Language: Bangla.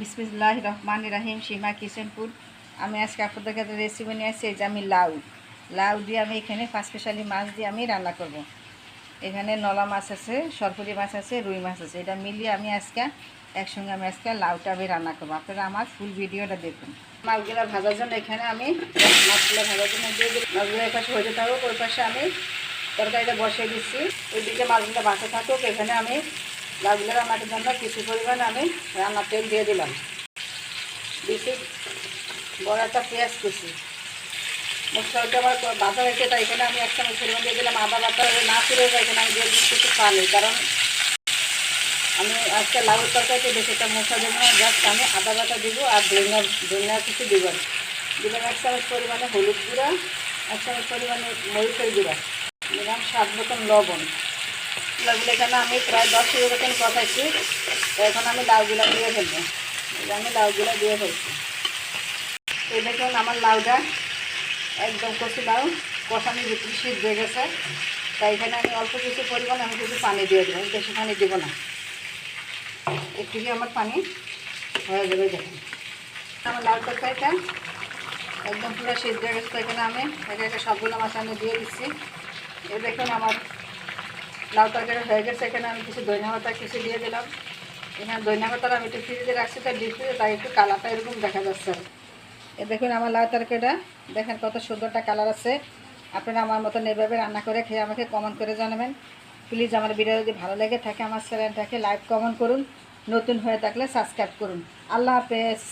বিসমিল্লাহ রহমান রাহিম সীমা ফুড আমি আজকে আপনাদের কাছে রেসিপি নিয়ে আসছি যে আমি লাউ। লাউ দিয়ে আমি এখানে স্পেশালি মাছ দিয়ে আমি রান্না করব। এখানে নলা মাছ আছে সরপুরি মাছ আছে, রুই মাছ আছে। এটা মিলিয়ে আমি আজকে, একসঙ্গে আমি আজকে লাউটা আমি রান্না করব। আপনারা আমার ফুল ভিডিওটা দেখুন। মাছগুলো ভাজার জন্য এখানে আমি মাছগুলো ভাজার জন্য দিয়ে মাছগুলো এক পাশে হয়ে থাকুক, ওই পাশে আমি তরকারিটা বসিয়ে দিচ্ছি। ওইদিকে মাছগুলো বাঁচা থাকুক, এখানে আমি লাউগুলো রান্নার জন্য কিছু পরিমাণ আমি রান্নার তেল দিয়ে দিলাম। বেশি বড় একটা পেঁয়াজ কুচি। মশলাটা আমার বাটা হয়েছে তাই এখানে আমি এক চামচ পরিমাণ দিয়ে দিলাম। আদা বাটা না ফিরে যায় এখানে আমি দিয়ে দিচ্ছি একটু পানি, কারণ আমি আজকে লাউ তরকারিতে বেশি একটা মশলা দেবো না জাস্ট আমি আদা বাটা দিব আর ধনিয়া ধনিয়া কিছু দিব। দিলাম এক চামচ পরিমাণে হলুদ গুঁড়া এক চামচ পরিমাণে মরিচের গুঁড়া। দিলাম স্বাদ মতন লবণ। লাউগুলো এখানে আমি প্রায় দশ মতন কষাইছি। তো এখন আমি লাউগুলো দিয়ে ফেলব। আমি লাউগুলো দিয়ে ফেলছি। এই দেখুন আমার লাউটা একদম কচি লাউ, কষানি ভিতরে সিদ্ধ হয়ে গেছে। তাই এখানে আমি অল্প কিছু পরিমাণ আমি কিছু পানি দিয়ে দেবো বেশি পানি দেবো না। একটু আমার পানি হয়ে যাবে দেখুন। আমার লাউ তরকারিটা একদম পুরো সিদ্ধ হয়ে গেছে। এখানে আমি একে একে সবগুলো মাছ আমি দিয়ে দিচ্ছি। এই দেখুন আমার লাউ তরকারি হয়ে গেছে, এখানে আমি কিছু দইনা পাতা কিছু দিয়ে দিলাম। এখানে দইনা পাতার আমি একটু ফ্রিজে রাখছি, তাই ডিপ ফ্রিজে তাই একটু কালারটা এরকম দেখা যাচ্ছে এ দেখুন আমার লাউ তরকারিটা দেখেন কত সুন্দরটা কালার আছে। আপনারা আমার মতন এভাবে রান্না করে খেয়ে আমাকে কমেন্ট করে জানাবেন। প্লিজ আমার ভিডিও যদি ভালো লেগে থাকে, আমার চ্যানেলটাকে লাইক কমেন্ট করুন। নতুন হয়ে থাকলে সাবস্ক্রাইব করুন। আল্লাহ হাফেজ।